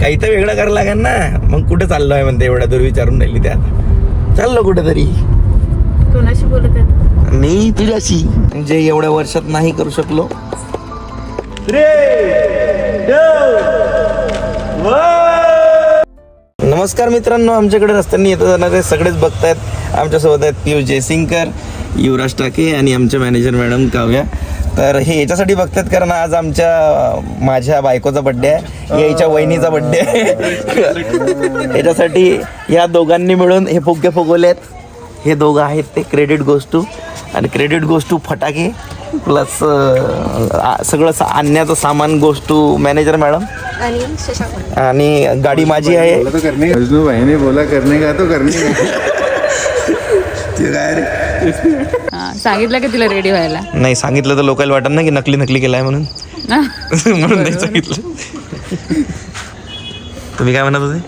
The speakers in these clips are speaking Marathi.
काही तर वेगळं करायला लागेल ना. मग कुठे चाललो आहे म्हणते एवढ्या दूर विचारून राहिली त्या चाललो कुठेतरी. कोणाशी बोलत आहेत मी तुझ्याशी जे एवढ्या वर्षात नाही करू शकलो. नमस्कार मित्रांनो आमच्याकडे रस्त्याने येत जाणारे सगळेच बघतायत. आमच्यासोबत आहेत पियुष जयसिंगकर युवराज टाके आणि आमचे मॅनेजर मॅडम काव्या. तर हे याच्यासाठी बघतात कारण आज आमच्या माझ्या बायकोचा बड्डे आहे याच्या वहिनीचा बड्डे आहे. याच्यासाठी या दोघांनी मिळून हे फुगे फुगवले आहेत हे दोघं आहेत ते क्रेडिट गोष्टू आणि क्रेडिट गोष्टू फटाके प्लस सगळं सा- आणण्याचं सामान गोष्टू मॅनेजर मॅडम. आणि गाडी माझी आहे. बोला करने का तो करने का? ते काय रे? सांगितलं का तिला रेडी व्हायला? नाही सांगितलं तर लोकांना वाटत ना की नकली नकली केलाय म्हणून. म्हणून नाही सांगितलं. तुम्ही काय म्हणत होते?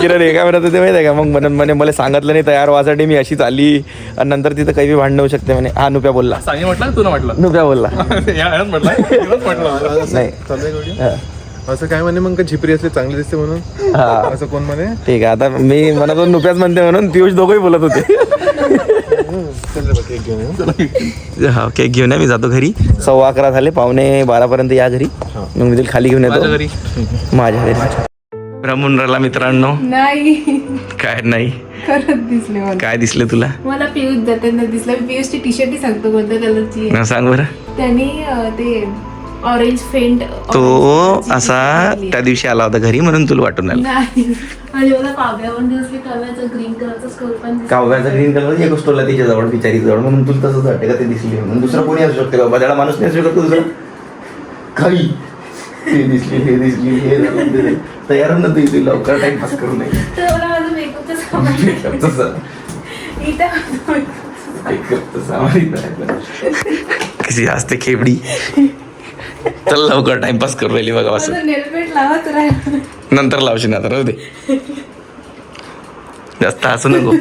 किरण काय म्हणत होते माहिती आहे का? मग म्हणून म्हणे मला सांगितलं नाही तयार व्हासाठी मी अशीच आली. आणि नंतर तिथं काही बी भांडण होऊ शकते म्हणे. हा नुप्या बोलला. सांगे म्हटलं तू ना म्हटलं. नुप्या बोलला. नाही. असं काय म्हणे मग का झिपरी असले चांगले दिसते म्हणून? हा. असं कोण म्हणे? ठीक आहे आता मी म्हणत होतो नुप्याच म्हणते म्हणून पियुष दोघंही बोलत होते. हा केक घेऊन या मी जातो घरी. सव्वा अकरा झाले पावणे बारापर्यंत या घरी. मग मी तिला खाली घेऊन येतो. माझ्या घरी. रमून राहिला मित्रांनो. नाही. काय नाही. खरंच दिसले मला. काय दिसले तुला? मला पियुष जाताना दिसला. पियुषची टी शर्ट सांगतो कोणत्या कलरची आहे. न सांग बरं. त्यांनी ते ऑरेंज फेंट तो असा त्या दिवशी आला होता घरी म्हणून तुला वाटून आला. नाही. आणि मला काव्यावर दिसले काव्याचं ग्रीन कलरचं स्कर्ट पण दिसलं. काव्याचा ग्रीन कलर एक स्टोरला तिच्या जवळ बिचारी जवळ म्हणून तुला तसंच वाटते का ते दिसली म्हणून? दुसरा कोणी असू शकते बाबा त्याला माणूस नाही असू शकतो दुसरा? काही. हे दिसली हे दिसली हे ते. तयार ना तू लवकर टाइमपास करू नये. तसं. कशी असते खेबडी. चल लवकर टाइमपास करू राहिली बघा असं नंतर लावशील आता राहू दे. जास्त हसू नको.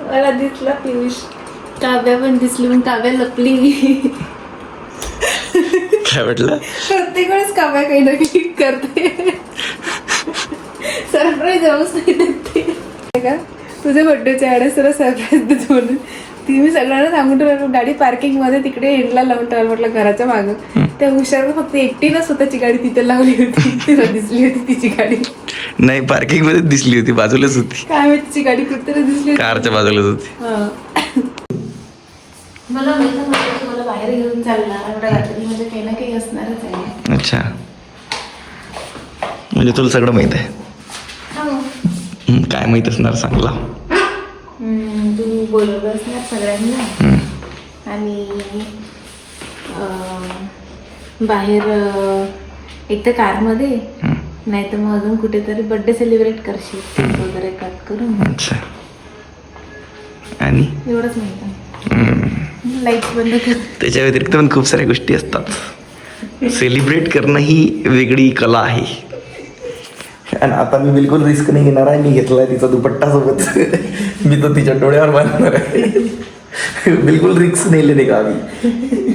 मला दिसला पियुष. काव्या पण दिसली मग काव्या लपली काय म्हटलं प्रत्येक वेळेस काव्या काही ना काही करते. सरप्राईज जाऊच नाही देत का? तुझ्या वेळेस तुला सरप्राईज देतो म्हणून. ती मी सगळ्यांना सांगून ठेवलं गाडी पार्किंगमध्ये तिकडे एंडला लावून ठेवायला म्हटलं घराच्या मागं. त्या हुशार फक्त एकटीनं स्वतःची गाडी तिथे लावली होती. तिला दिसली होती तिची गाडी. नाही पार्किंगमध्ये दिसली होती बाजूलाच होती. काय माहिती तिची गाडी कुठतरी दिसली कारच्या बाजूलाच होती. हा. मला माहीत नव्हतं की मला बाहेर घेऊन चालणार एवढ्या रात्रीमध्ये काही ना काही असणारच आहे. अच्छा. म्हणजे तुला सगळं माहीत आहे. हा. हम्म, काय माहीत असणार सांगला हम्म, तू बोलवलं असणार सगळ्यांना आणि अं, बाहेर एक तर कारमध्ये नाही तर मग अजून कुठेतरी बर्थडे सेलिब्रेट करशील वगैरे कट करून. अच्छा. आणि? एवढंच माहिती. लाइट बंद कर. त्याच्या व्यतिरिक्त पण खूप साऱ्या गोष्टी असतात. सेलिब्रेट करणं ही वेगळी कला आहे. आणि आता मी बिलकुल रिस्क नाही घेणार आहे. मी घेतलाय तिचा दुपट्टा सोबत. मी तो तिच्या डोळ्यावर बांधणार आहे. बिलकुल रिस्क नाही लेणे का आम्ही?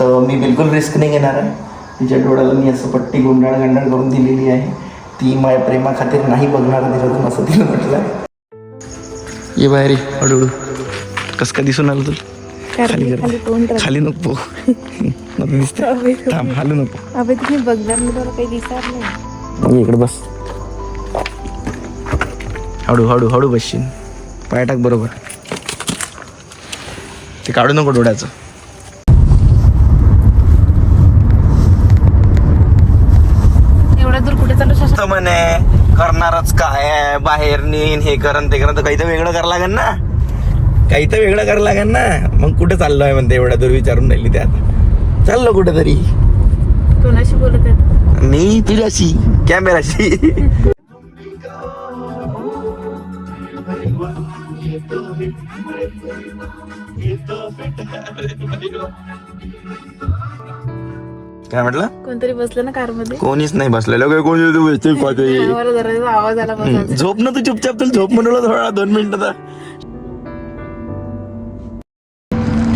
तर मी बिलकुल रिस्क नाही घेणार आहे. तिच्या डोळ्याला मी असं पट्टी गुंडाळ गांडाळ करून दिलेली आहे. ती माझ्या प्रेमा खातीर नाही बघणार तिच्यातून असं तिने म्हटलं ये बाहेर हळूहळू. कसं काय दिसून आलं तुला? खाली कर. खाली नको. नको दिसते थांब हालू नको. अबे तुम्ही बघणार मी तुला काही दिसणार नाही. इकडे बस. हळू हळू हळू बसशील. पाय टाक बरोबर. ते काढू नको डोळ्याचं. एवढ्या दूर कुठे चालू म्हणे करणारच काय आहे, बाहेर नेईन हे करन ते करन तर काही तर वेगळं करावं लागेल ना? काही तर वेगळं करावं लागेल ना? मग कुठे चाललो आहे म्हणते एवढ्या दूर विचारून राहिली ते आता चाललो कुठेतरी. कोणाशी बोलत आहेत मी तुझ्याशी कॅमेराशी. काय म्हटलं? कोणतरी बसलं ना कारमध्ये कोणीच नाही बसलेलं. काय कोणी तू जरा आवाज आला झोप ना तू चुपचाप तुला झोप म्हणलं थोडा दोन मिनिटं तर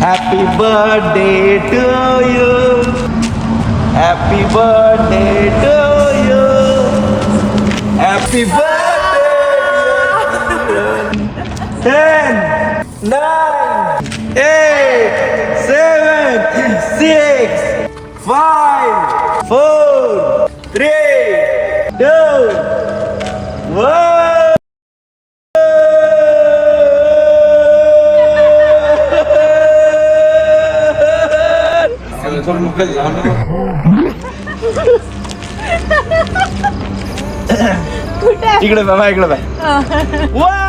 happy birthday to you happy birthday to you happy birthday ten nine eight seven six five four three two one इकडे बाबा इकडे बाय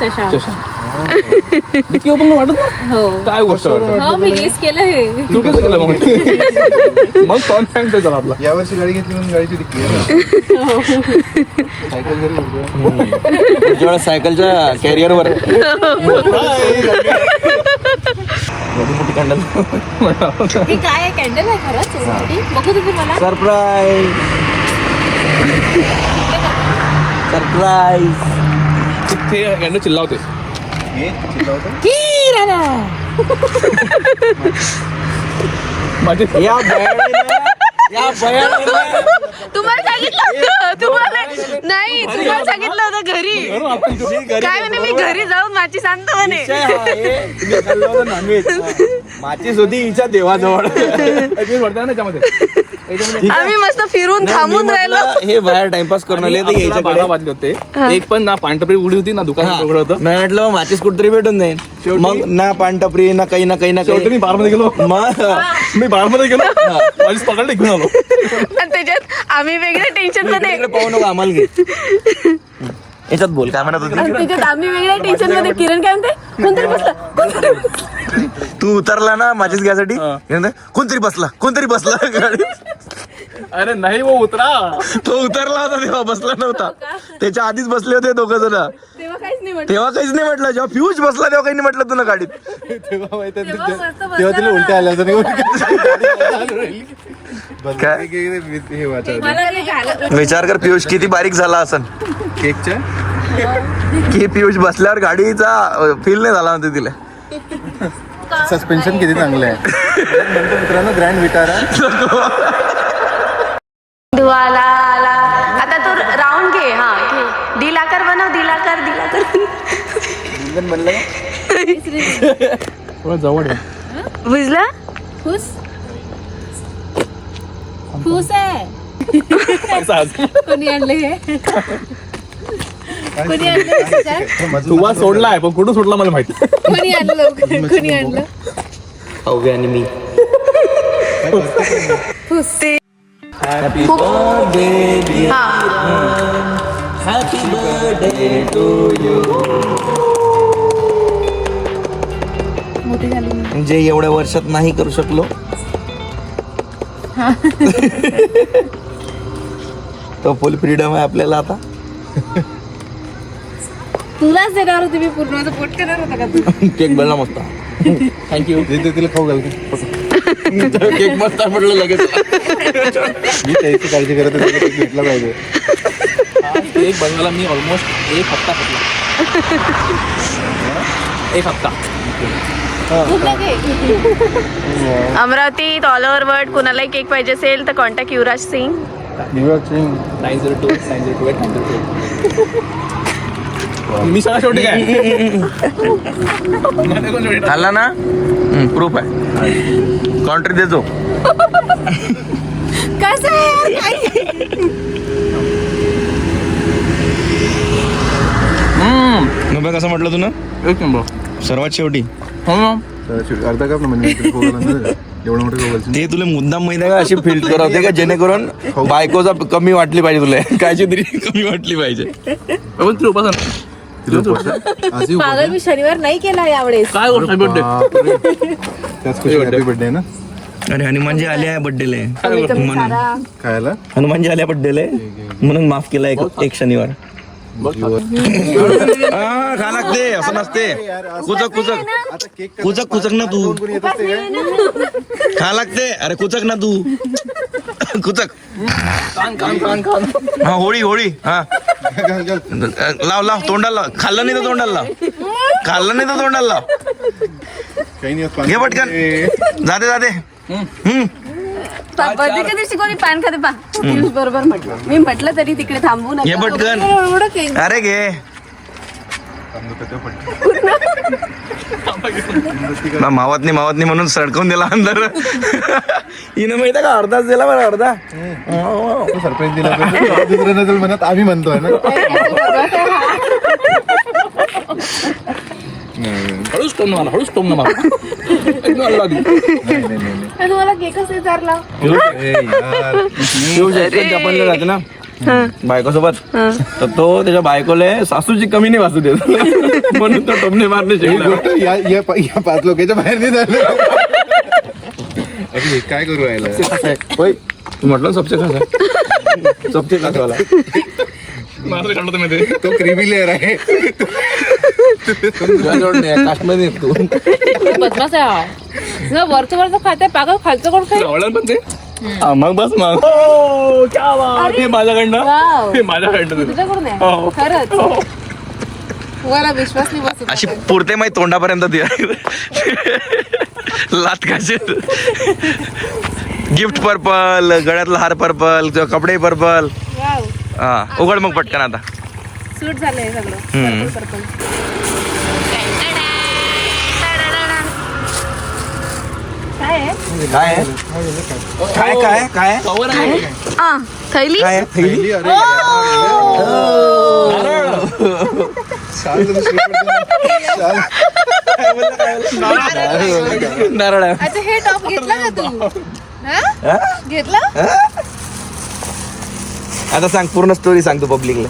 शशांक ओपन वाटत ना? हो. काय गोष्ट वाटत? हो मी गेस केलं हे. तू कसं केलं मग. मग कॉन सांगतोय चला आपला. यावर्षी गाडी घेतली म्हणून गाडीची डिक्की आहे. ना सायकल घरी होती. जेव्हा सायकलच्या कॅरियरवर मोठी कॅन्डल हे काय आहे? कॅन्डल आहे खरंच? याच्यासाठी? बघू तुम्ही मला. सरप्राईज सरप्राईज ते कॅन्डल चिल्लावते. हे चिल्ला होता. माझे या तुम्हाला सांगितलं होतं. तुम्हाला नाही तुम्हाला सांगितलं होतं घरी. काय म्हणे मी घरी जाऊन माझी सांगतो म्हणे. हा तुम्ही खाल्लं होतं हिच्या देवाजवळ. ना? आम्ही मस्त फिरून थांबून राहिलो. हे बाहेर टाइमपास करून आले तर याच्याकडे बारा वाजले होते. एक पण ना पांढरपरी उडी होती ना दुकान हा. उघडं होतं. मी म्हटलं माचीस कुठतरी भेटून जाईल. मग ना पानटपरी ना काही ना काही ना शेवटी मी काही बारमध्ये गेलो. मग मी बारमध्ये गेलो. माझी पकडले घेऊन आलो. त्याच्यात आम्ही वेगळ्या टेन्शनमध्ये इकडे पाहू नको आम्हाला घे. याच्यात बोल काय म्हणत आणि होती त्याच्यात आम्ही वेगळ्या टेन्शनमध्ये किरण काय म्हणते? कोणतरी बसला कोणतरी बसला. तू उतरला ना माझीच घ्यासाठी हा. हे कोणतरी बसला कोणतरी बसला गाडीत. अरे नाही वो उतरा. तो उतरला होता तेव्हा बसला नव्हता. त्याच्या आधीच बसले होते दोघ जण. तेव्हा काहीच नाही म्हटलं. तेव्हा काहीच नाही म्हटलं जेव्हा पियुष बसला तेव्हा काही नाही म्हटलं तुला गाडीत. तेव्हा माहिती आहे, तेव्हा ते- मस्त तेव्हा तिला उलट्या आल्या होत्या नाही काय? हे मला घालत विचार कर पियुष किती बारीक झाला असन. केकच्या? की पियुष बसल्यावर गाडीचा फील नाही झाला म्हणते तिला. सस्पेन्शन किती चांगलं आहे. म्हणतो मित्रांनो ग्रँड विटारा धुवाला आला आता तू राऊंड घे हा घे. दिलाकर बनव दिलाकर दिलाकर. थोडं जवळ आहे बुजला फुस. फुस आहे कोणी आणलं हे। कोणी आणलं हे? तुवा सोडलाय पण कुठं सोडला मला माहिती? कोणी आणलं? कोणी आणलं? अवघे आणि मी. ते हॅपी बर्थडे हा। हॅपी बर्थडे टू यू मोठी झाली मी. म्हणजे एवढ्या वर्षात नाही करू शकलो? तो फुल फ्रीडम आहे आपल्याला आता. तुलाच देणार होती मी पूर्ण. माझं पोट करणार होता का तू? केक बनला मस्त. थँक्यू ते तिला खाऊ घालते केक मस्त आहे म्हटलं लगेच. मी त्याची काळजी करत होते, केक भेटला पाहिजे. एक बनवायला मी ऑलमोस्ट एक हप्ता घेतला एक हप्ता. कुठला cake? Amravati all over world कुणालाही केक पाहिजे असेल तर contact Yuvraj Singh. New York Singh. Nine zero two nine zero two eight nine zero मी शेवटी काय? खाल्ला ना? प्रूफ आहे. कॉन्ट्री देतो कसं कसं म्हटलं तू ना एक नंबर. सर्वात शेवटी. हो ना. अर्धा कप ना म्हणजे एवढं मोठं ते तुला मुद्दाम माहिती आहे का? अशी फिल्ड करवते का? जेणेकरून बायकोचा कमी वाटली पाहिजे तुला. कायची तरी कमी वाटली पाहिजे. पण तू पागल मी शनिवार नाही केला यावेळेस. काय गोष्ट बर्थडे बर्थडे ना? अरे हनुमानजी आले आहे बड्डेले म्हणून. खायला? हनुमानजी आल्या बड्डेले म्हणून माफ केला एक एक शनिवार. हा, खा लागते असं नसते. कुचक कुचक. कुचक कुचक ना तू. खा लागते. अरे कुचक ना तू. कुचक. हा होळी होळी. हा. लाव लाव तोंडाला लाव. खाल्लं नाही तर तोंडाला लाव. खाल्लं नाही तर तोंडाला लाव. काही नाही होत, घे पटकन. ए, जाते जाते. हम्म. बर्थडेच्या दिवशी कोणी पान खाते? पा पियुष बरोबर म्हटलं. मी म्हटलं तरी तिकडे थांबू घे नका पटकन एवढं केक अरे घे. पटकन. ना मावत नाही मावत नाही म्हणून सडकवून दिला अंदर. हिनं माहिती आहे का? अर्धाच दिला बरं अर्धा. तो सरप्राईज दिला दुसरं नसेल म्हणत आम्ही म्हणतोय ना. हळूच टोम ना मला हळूच टोम ना मला. आणि तुम्हाला केकच विचारला जपानला जाते ना. बायकोसोबत. तर तो त्याच्या बायकोले सासूची कमी नाही वाचू देत. म्हणून तो टोमने मारणे या या पा- या पाच लोकांच्या बाहेर नाही झालं अरे काय करू राहिलं? म्हटलं सबसे खास सबसे खास वाला तो? क्रिमी लेअर आहे. काश्मीर तू. बदमाश आहे हा. वरचं वरचं खाते पागल खालचं कोण खाय आवडलं पण ते? हा, मग बस मग. हो, क्या बात. हे माझ्याकडनं? वाव. हे माझ्याकडनं. तुझ्याकडून हो. आहे खरंच मला विश्वास नाही बसत अशी पुरते माही तोंडापर्यंत ती. लात काशी गिफ्ट पर्पल गळ्यातला हार पर्पल कपडे पर्पल. वाव. हा उघड मग पटकन आता. सूट झालंय सगळं. हम्म. Purple, purple. काय आहे काय आहे? काय काय काय आहे? कवर आहे आ, थैली काय आहे? थैली? नारळ आहे. अच्छा हे टॉप घेतला का तू हा? हा? घेतला आता सांग पूर्ण स्टोरी सांग तू पब्लिकला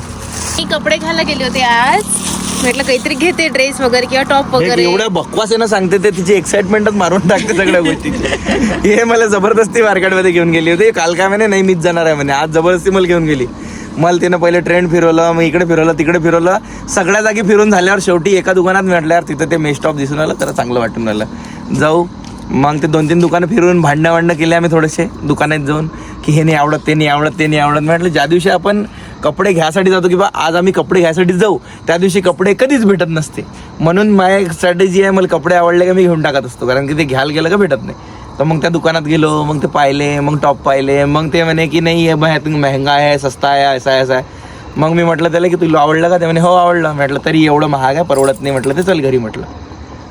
मी कपडे घालायला गेले होते आज म्हटलं काहीतरी घेते ड्रेस वगैरे किंवा टॉप वगैरे. एवढ्या बकवासेनं सांगते ते तिची एक्साइटमेंटच मारून टाकते सगळ्या गोष्टी. हे मला जबरदस्ती मार्केटमध्ये घेऊन गेली होती. काल काय म्हणे नाही मीच जाणार आहे म्हणे. आज जबरदस्ती मला घेऊन गेली. मला तिनं पहिले ट्रेंड फिरवलं मग इकडे फिरवलं तिकडे फिरवलं. सगळ्या जागी फिरून झाल्यावर शेवटी एका दुकानात म्हटल्यावर तिथं ते मेस्टॉप दिसून आलं तर चांगलं वाटून राहिलं. जाऊ. मग ते दोन तीन दुकानं फिरून भांडणं वांडणं केले आम्ही थोडेसे दुकानात जाऊन की हे नाही आवडत ते नाही आवडत ते नाही आवडत. म्हटलं ज्या दिवशी आपण कपडे घ्यायसाठी जातो की बा आज आम्ही कपडे घ्यायसाठी जाऊ. त्या दिवशी कपडे कधीच भेटत नसते. म्हणून माझी एक स्ट्रॅटेजी आहे मला कपडे आवडले का मी घेऊन टाकत असतो. कारण की ते घ्यायला गेलं का भेटत नाही. तर मग त्या दुकानात गेलो मग ते पाहिले मग टॉप पाहिले मग ते म्हणे की नाही आहे बाहेर महंगा आहे सस्ता आहे असा आहे असा आहे. मग मी म्हटलं त्याला की तुला आवडलं का? ते म्हणे हो आवडलं. म्हटलं तरी एवढं महाग आहे परवडत नाही. म्हटलं ते चल घरी म्हटलं.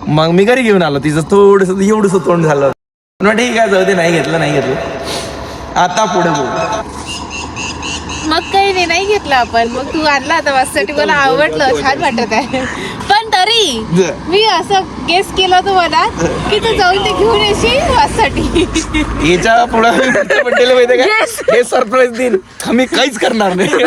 मग मी घरी घेऊन आलो. तिचं थोडंसं एवढंसं तोंड झालं. ठीक आहे जाऊ ते नाही घेतलं नाही घेतलं. आता पुढे बोल मग काही नाही नाही घेतलं आपण. मग तू आणला आता वाजसाठी मला आवडलं. छान वाटत आहे. तरी मी असं गेस केलं होतं मला की तू जाऊन ते घेऊन येशील वाजसाठी याच्यापुढे माहिती का? हे सरप्राईज देईन. आम्ही काहीच करणार नाही.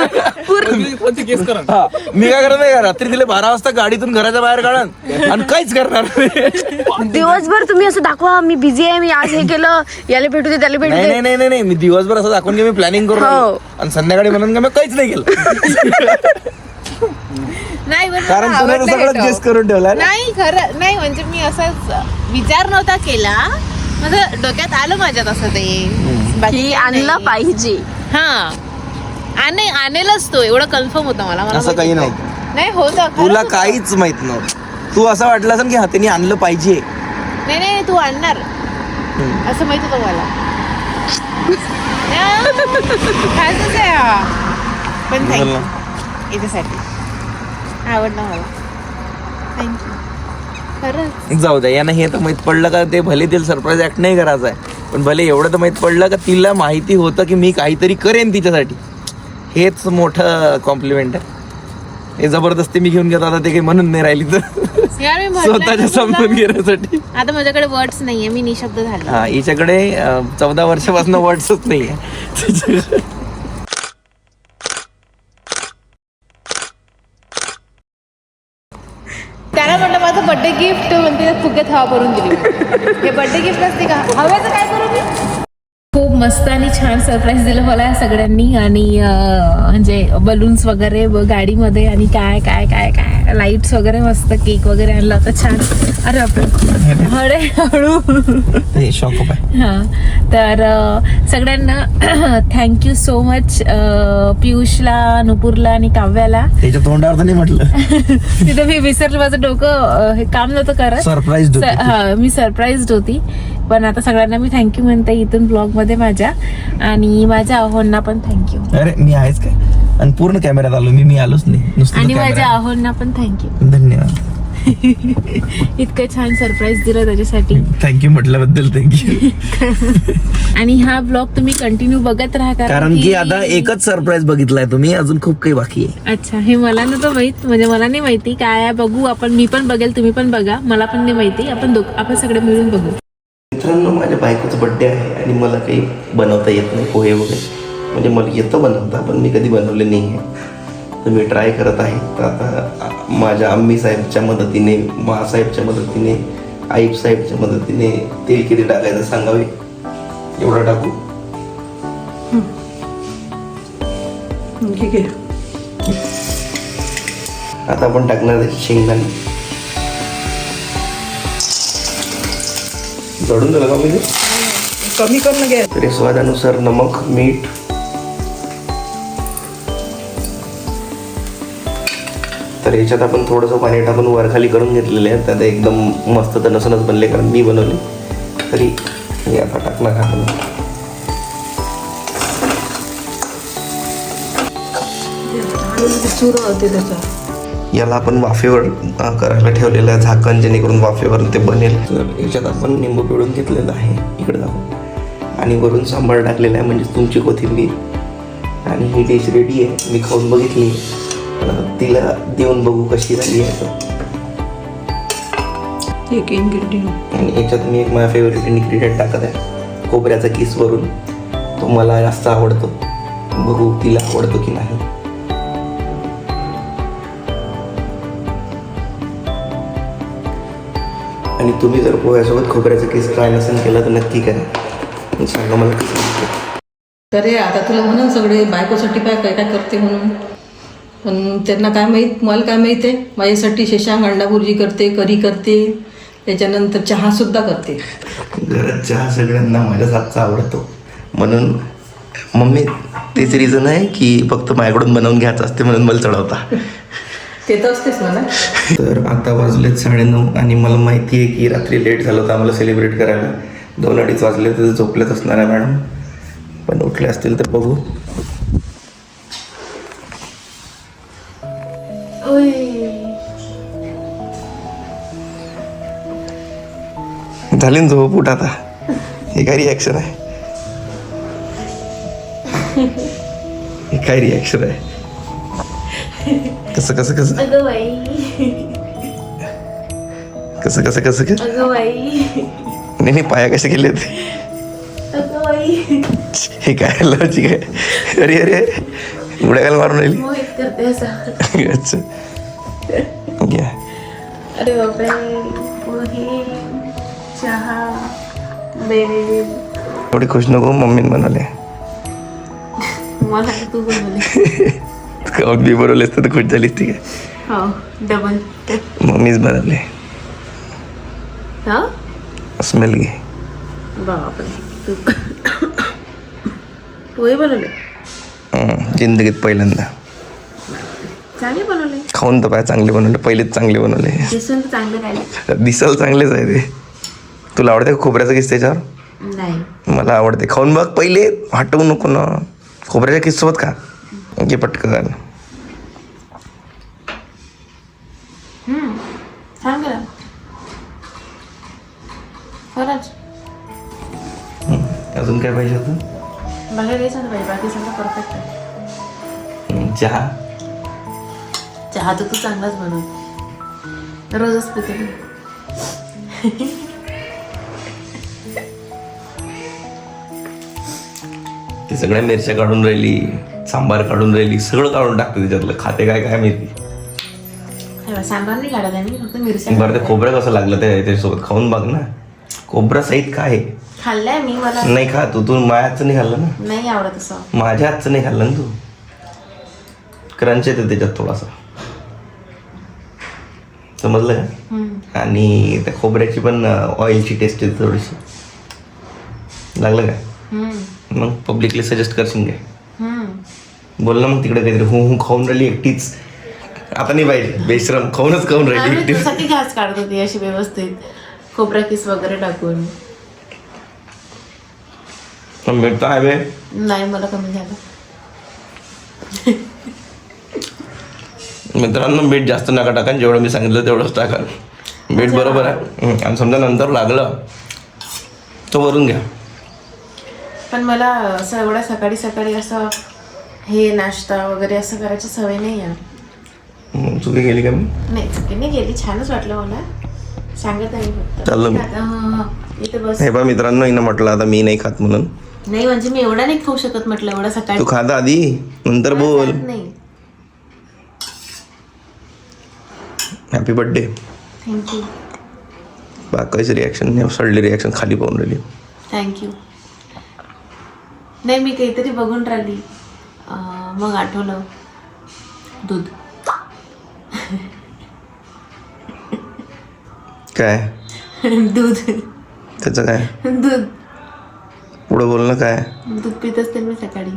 हा, मी काय करत नाही का रात्री दिले बारा वाजता गाडीतून घराच्या बाहेर काढन आणि काहीच करणार नाही. दिवसभर तुम्ही असं दाखवा मी बिझी आहे मी आज हे केलं याला भेटू दे त्याला भेटू नाही दे. नाही नाही नाही नाही. मी दिवसभर असं दाखवून की मी प्लॅनिंग करू हो. आणि संध्याकाळी म्हणून का मी काहीच नाही केलं. नाही कारण तुला हे सगळं. गेस करून ठेवला ना? नाही खरं नाही म्हणजे मी असाच विचार नव्हता केला. माझं डोक्यात आलं माझ्यात असं ते. आणलं. पाहिजे. हा. आणे आणेलच तो एवढं कन्फर्म होतं मला. मला असं काही नव्हतं. नाही. होतं तुला. काहीच माहीत नव्हतं. तू असं वाटलं असेल की हा त्यांनी आणलं पाहिजे. नाही नाही तू आणणार. असं माहीत होतं मला. पण थँक्यू. याच्यासाठी. आवडलं मला. थँक्यू खरंच. जाऊ द्या यानं हे तर माहीत पडलं का? ते भले तिला सरप्राईज ऍक्ट नाही करायचं आहे. पण भले एवढं तर माहीत पडलं का तिला माहिती होतं की मी काहीतरी करेन तिच्यासाठी. हेच मोठं कॉम्प्लिमेंट आहे. हे जबरदस्ती मी घेऊन घेतो आता ते काही म्हणून नाही राहिली तर. यार मी म्हटलं स्वतःच्या समजून घेण्यासाठी. आता माझ्याकडे वर्ड्स नाहीये मी निशब्द झाले. हा हिच्याकडे चौदा वर्षापासून वर्ड्सच नाही आहे त्याला म्हटलं माझं बर्थडे गिफ्ट म्हणते फुग्यात हवा भरून दिली. हे बर्थडे गिफ्ट असते का? हव्याचं काय करू मी? खूप मस्त आणि छान सरप्राईज दिलं मला सगळ्यांनी. आणि म्हणजे बलून्स वगैरे गाडीमध्ये आणि काय काय काय काय लाईट्स वगैरे मस्त केक वगैरे आणला होता. छान. अरे बापरे. हळे हळू. हे शॉक हा. तर सगळ्यांना थँक्यू सो मच पियुषला नुपूरला आणि काव्याला. त्याच्या तोंडावर तर नाही म्हटलं. तिथे मी विसरलं माझं डोकं हे काम नव्हतं करत. सरप्राईज हा मी सरप्राईज होती. पण आता सगळ्यांना मी थँक्यू म्हणते इथून ब्लॉगमध्ये माझ्या. आणि माझ्या आहोंना पण थँक्यू अरे मी आहेच काय? आणि पूर्ण कॅमेऱ्यात आलो. मी मी आलोच नाही. नुसतं आणि. माझ्या आहोंना पण थँक्यू धन्यवाद. इतकं छान सरप्राईज दिलं त्याच्यासाठी. थँक्यू म्हटल्याबद्दल थँक्यू आणि हा ब्लॉग तुम्ही कंटिन्यू बघत राहा कारण की आता एकच सरप्राईज बघितलाय तुम्ही. अजून खूप काही बाकी आहे. अच्छा हे मला नव्हतं माहीत. म्हणजे मला नाही माहिती. काय बघू. आपण मी पण बघेल तुम्ही पण बघा. मला पण नाही माहिती. आपण आपण सगळे मिळून बघू. मित्रांनो माझ्या बायकोचा बड्डे आहे आणि मला काही बनवता येत नाही पोहे वगैरे. म्हणजे मला येतं बनवता पण मी कधी बनवले नाही आहे. तर मी ट्राय करत आहे. तर आता माझ्या आम्मी साहेबच्या मदतीने महासाहेबच्या मदतीने आईब साहेबच्या मदतीने तेल किती टाकायचं सांगावे? एवढं टाकू? आता आपण टाकणार आहे शेंगदाणे. जडून झालं का मी कमी करून घ्या तरी स्वादानुसार नमक मीठ. तर याच्यात आपण थोडंसं पाणी टाकून वरखाली करून घेतलेले आहे. त्यात एकदम मस्त तर नसनच बनले कारण मी बनवले. तरी हे आता टाकणार आपण. चुर होते त्याचा याला आपण वाफेवर करायला ठेवलेलं आहे झाकण जेणेकरून वाफेवर ते बनेल. तर याच्यात आपण निंबू पिळून घेतलेलं आहे इकडे. दाखव आणि वरून सांबार टाकलेला आहे म्हणजे तुमची कोथिंबीर. आणि ही डिश रेडी आहे. मी खाऊन बघितली. तिला देऊन बघू कशी झाली आहे. एक इन्ग्रेडियंट आणि याच्यात मी एक माझ्या फेवरेट इन्ग्रेडियंट टाकत आहे. खोबऱ्याचा किस वरून. तो मला जास्त आवडतो. बघू तिला आवडतो की नाही. आणि तुम्ही जर पोह्यासोबत खोबऱ्याचा किस ट्राय नसेल केला तर नक्की करा. सांगा मला कसं वाटतं. अरे आता तुला म्हणून सगळे बायकोसाठी काय काय काय करते म्हणून. पण त्यांना काय माहीत? मला काय माहीत आहे? माझ्यासाठी शेशांग अंडाभुर्जी करते करी करते. त्याच्यानंतर चहासुद्धा करते. घरात चहा सगळ्यांना माझ्याच हातचा आवडतो. म्हणून मम्मी तेच रिझन आहे की फक्त माझ्याकडून बनवून घ्यायचं असते म्हणून मला चढवता. तर आता वाजलेत साडेनऊ आणि मला माहिती आहे की रात्री लेट झालं होतं आम्हाला सेलिब्रेट करायला. दोन अडीच वाजले तर झोपलेच असणार आहे मॅडम. पण उठले असतील तर बघू. झाली ना झोप उठ आता. हे काय रिॲक्शन आहे? हे काय रिॲक्शन आहे? कसं कसं कसं? अगं बाई. कसं कसं कसं कसं? अगं बाई. नाही नाही पाया कसे केले ते अगं बाई. हे काय लॉजिक आहे? अरे अरे उड्या घाल मारून राहिली. मोहित करते असा. अच्छा. घ्या. अरे बापरे. पोहे चहा बेरे एवढी खुश नको मम्मीने बनवले मला तू बनवले खाऊन बी बनवले असते तर खुश झालीस आहे. हो डबल मम्मीच बनवले. हा? स्मेल घे. तू पोहे बनवले? जिंदगीत पहिल्यांदा. चांगले बनवले. खाऊन तर पाय चांगले बनवले पहिलेच चांगले बनवले. दिसून चांगले दिसायला चांगलेच आहे ते. तुला आवडते का खोबऱ्याचं किस त्याच्यावर नाही. मला आवडते. खाऊन बघ पहिले हटवू नको ना. खोबऱ्याच्या किस्सोबत का घे पटकन. छान करा खरंच. अजून काय पाहिजे होतं? ना पाहिजे बाकी सगळं परफेक्ट आहे. चहा? चहा तर तू चांगलाच बनव. रोजच पिते मी. ती सगळ्या मिरच्या काढून राहिली. सांबार काढून राहिली सगळं काढून टाकते त्याच्यातलं. खाते काय काय माहिती. सांबार नाही काढत आहे फक्त बरं ते खोबरं कसं लागलं ते त्याच्यासोबत खाऊन बघ ना. खोबरं सहित काय आहे? खाल्लंय मी मला नाही खा तू तू माझ्या हातचं नाही खाल्लं ना? नाही आवडत असं. माझ्या हातचं नाही खाल्लं ना तू? क्रंच येते त्याच्यात थोडासा. समजलं का. आणि त्या खोबऱ्याची पण ऑइलची टेस्ट येते थोडीशी. लागलं का. मग पब्लिकली सजेस्ट करशील काय. बोल ना मग तिकडे काहीतरी. हू हू खाऊन राहिली एकटीच. आता नाही पाहिजे बेश्रम. खाऊनच खाऊन राहिली एकटीच. तुझ्यासाठी घास काढत होती अशी व्यवस्थित. खोबरा किस वगैरे टाकून. मिळतं आहे बे नाही मला कमी झालं. मित्रांनो मीठ जास्त नका टाका. जेवढं मी सांगितलं तेवढंच टाका. मीठ बरोबर आहे. हं, आणि समजा नंतर लागलं तर वरून घ्या. पण मला असं एवढ्या सकाळी सकाळी असं हे नाश्ता वगैरे असं करायची सवय नाही आहे. मग चुकी गेली का मी? नाही चुकी नाही गेली छानच वाटलं मला. सांगत आहे मी फक्त. चाललो मी. आता, हा, हा. इथे बस. हे बा मित्रांनो हिनं म्हटलं आता मी नाही खात म्हणून. नाही म्हणजे मी एवढा नाही खाऊ शकत म्हटलं एवढा सकाळी. तू खाता आधी नंतर बोल. नाही. हॅपी बर्थडे थँक्यू बाकायची रिॲक्शन सडली रिॲक्शन खाली पाहून राहिली. थँक्यू नाही मी काहीतरी बघून राहिली. मग आठवलं. दूध. काय? दूध. त्याचं काय? दूध. पुढं बोलणं काय? दूध पित असते मी सकाळी.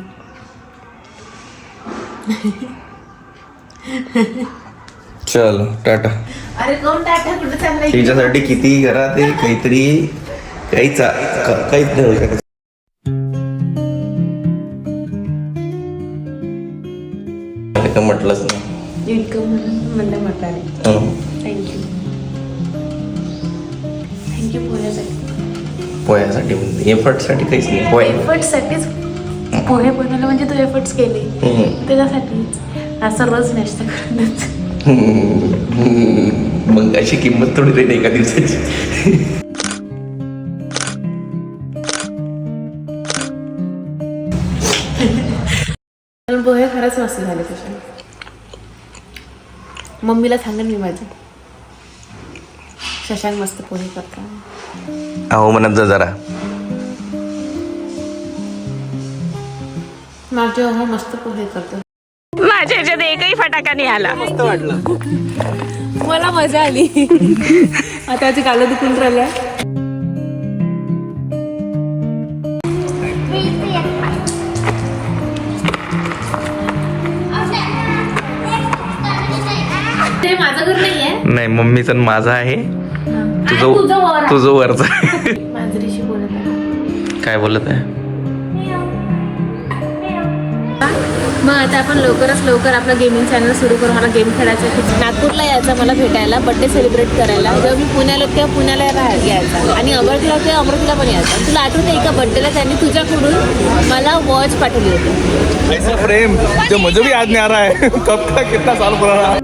चल टाटा. अरे कोण टाटा? कुठे चाललाय? तिच्यासाठी किती करा ते काहीतरी काहीच का- काहीच नाही होऊ शकत. का म्हटलंच नाही. इतकं म्हणलं म्हटलं हं. Thank you thank you पोह्यासाठी. पोह्यासाठी म्हणते एफर्टसाठी काहीच नाही पोहे एफर्टसाठीच? पोहे बनवलं म्हणजे तू एफर्ट्स केले. त्याच्यासाठीच असं रोज नाश्ता करून मग अशी किंमत थोडी राहील एका दिवसाची. मम्मीला सांगेन मी माझ्या शशांक मस्त पोहे करता. अहो म्हणत जा जरा. माझे अहो मस्त पोहे करतो. माझ्या ह्याच्यात एकही फटाका नाही आला. मला मजा आली. आता माझी गालं दुखून राहिल्या. ते माझं घर नाही आहे नाही मम्मीचं माझं आहे. तुझं तुझं आहे. वरचं मांजरीशी बोलत आहे. काय बोलत आहे? मग आता आपण लवकरच लवकर आपलं गेमिंग चॅनल सुरू करू. मला गेम खेळायचं आहे. नागपूरला यायचं मला भेटायला बड्डे सेलिब्रेट करायला. जेव्हा मी पुण्याला होते तेव्हा पुण्याला राह- यायचा. आणि अमरावतीला होते अमरावतीला पण यायचा. तुला आठवतं एका बड्डेला त्यांनी तुझ्याकडून मला वॉच पाठवली होती. ऐसा प्रेम जो मुझे भी याद नहीं आ रहा है कब का कितना साल पुराना